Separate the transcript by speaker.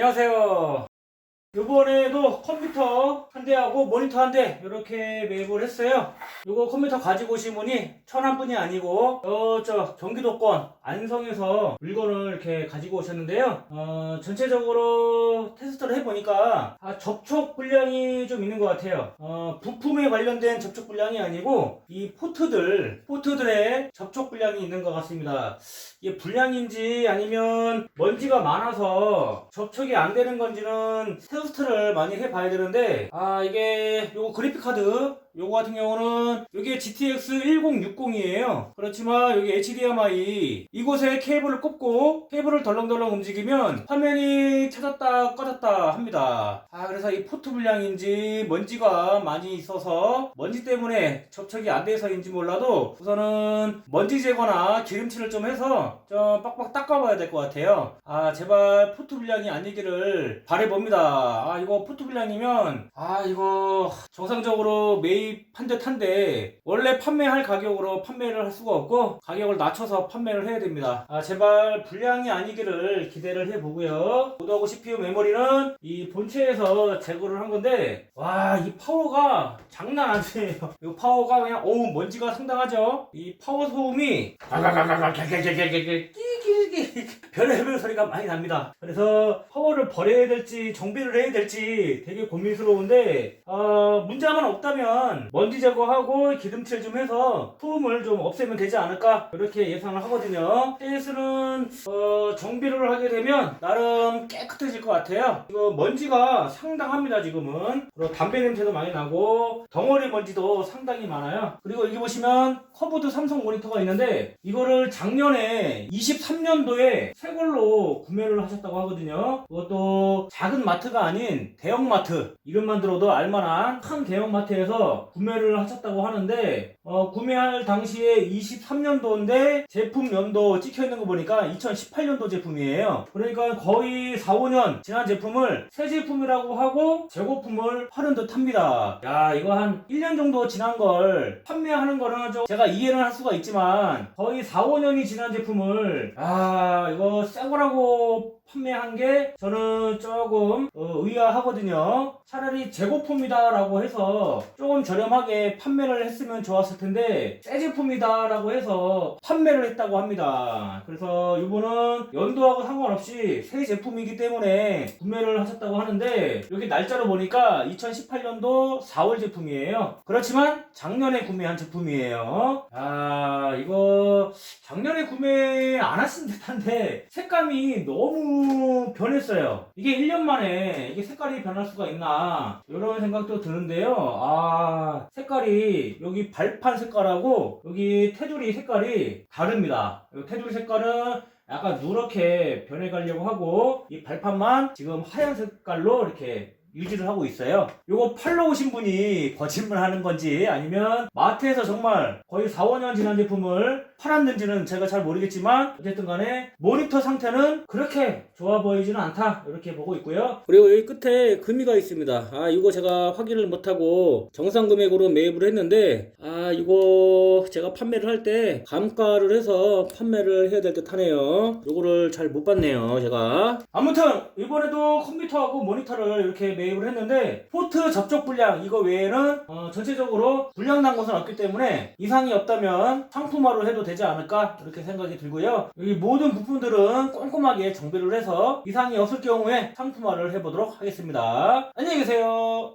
Speaker 1: 안녕하세요. 이번에도 컴퓨터 한 대하고 모니터 한 대 이렇게 매입을 했어요. 이거 컴퓨터 가지고 오신 분이 천안 분이 아니고 저저 경기도권 안성에서 물건을 이렇게 가지고 오셨는데요. 어, 전체적으로 테스트를 해보니까 아, 접촉 불량이 좀 있는 것 같아요. 어, 부품에 관련된 접촉 불량이 아니고 이 포트들 포트들의 접촉 불량이 있는 것 같습니다. 이게 불량인지 아니면 먼지가 많아서 접촉이 안 되는 건지는 테스트를 많이 해봐야 되는데 아 이게 요거 그래픽 카드 요거 같은 경우는 이게 GTX 1060이에요. 그렇지만 여기 HDMI 이곳에 케이블을 꼽고 케이블을 덜렁덜렁 움직이면 화면이 켜졌다 꺼졌다 합니다. 아 그래서 이 포트 불량인지 먼지가 많이 있어서 먼지 때문에 접촉이 안 돼서인지 몰라도 우선은 먼지 제거나 기름칠을 좀 해서 좀 빡빡 닦아봐야 될 것 같아요. 아 제발 포트 불량이 아니기를 바래봅니다. 아 이거 포트 불량이면 아 이거 정상적으로 매 입한 듯 한데 원래 판매할 가격으로 판매를 할 수가 없고 가격을 낮춰서 판매를 해야 됩니다. 아 제발 불량이 아니기를 기대를 해보고요. 보드하고 CPU 메모리는. 이 본체에서 제거를 한 건데 와 이 파워가 장난 아니에요. 이 파워가 그냥 어우 먼지가 상당하죠? 이 파워 소음이 가가가가가갈갈갈갈갈 끼 끼끼 별의별 소리가 많이 납니다. 그래서 파워를 버려야 될지 정비를 해야 될지 되게 고민스러운데 어, 문제만 없다면 먼지 제거하고 기름칠 좀 해서 소음을 좀 없애면 되지 않을까? 이렇게 예상을 하거든요. 케이스는 어, 정비를 하게 되면 나름 깨끗해질 것 같아요. 이거 먼지가 상당합니다 지금은. 그리고 담배 냄새도 많이 나고 덩어리 먼지도 상당히 많아요. 그리고 여기 보시면 커브드 삼성 모니터가 있는데 이거를 작년에 23 년도에 새 걸로 구매를 하셨다고 하거든요 그것도 작은 마트가 아닌 대형 마트 이름만 들어도 알만한 큰 대형 마트에서 구매를 하셨다고 하는데 어, 구매할 당시에 23년도인데 제품 연도 찍혀 있는 거 보니까 2018년도 제품이에요. 그러니까 거의 4, 5년 지난 제품을 새 제품이라고 하고 재고품을 파는 듯 합니다. 야, 이거 한 1년 정도 지난 걸 판매하는 거는 좀 제가 이해는 할 수가 있지만 거의 4, 5년이 지난 제품을 아, 이거 새 거라고 판매한 게 저는 조금 어, 의아하거든요. 차라리 재고품이다 라고 해서 조금 저렴하게 판매를 했으면 좋았을 텐데 새 제품이다 라고 해서 판매를 했다고 합니다. 그래서 이분은 연도하고 상관없이 새 제품이기 때문에 구매를 하셨다고 하는데 여기 날짜로 보니까 2018년도 4월 제품이에요. 그렇지만 작년에 구매한 제품이에요. 아 이거 작년에 구매 안 하신 듯한데 색감이 너무 변했어요. 이게 1년 만에 이게 색깔이 변할 수가 있나 이런 생각도 드는데요. 아 색깔이 여기 발판 색깔하고 여기 테두리 색깔이 다릅니다. 이 테두리 색깔은 약간 누렇게 변해가려고 하고 이 발판만 지금 하얀 색깔로 이렇게 유지를 하고 있어요. 요거 팔러 오신 분이 거짓말 하는 건지 아니면 마트에서 정말 거의 4, 5년 지난 제품을 팔았는지는 제가 잘 모르겠지만 어쨌든 간에 모니터 상태는 그렇게 좋아 보이지는 않다 이렇게 보고 있고요. 그리고 여기 끝에 금이가 있습니다. 아 이거 제가 확인을 못하고 정상 금액으로 매입을 했는데 아 이거 제가 판매를 할 때 감가를 해서 판매를 해야 될 듯 하네요. 요거를 잘 못 봤네요 제가. 아무튼 이번에도 컴퓨터하고 모니터를 이렇게 매입을 했는데 포트 접촉 불량 이거 외에는 어, 전체적으로 불량 난 것은 없기 때문에 이상이 없다면 상품화로 해도 되지 않을까 이렇게 생각이 들고요. 여기 모든 부품들은 꼼꼼하게 정비를 해서 이상이 없을 경우에 상품화를 해보도록 하겠습니다. 안녕히 계세요.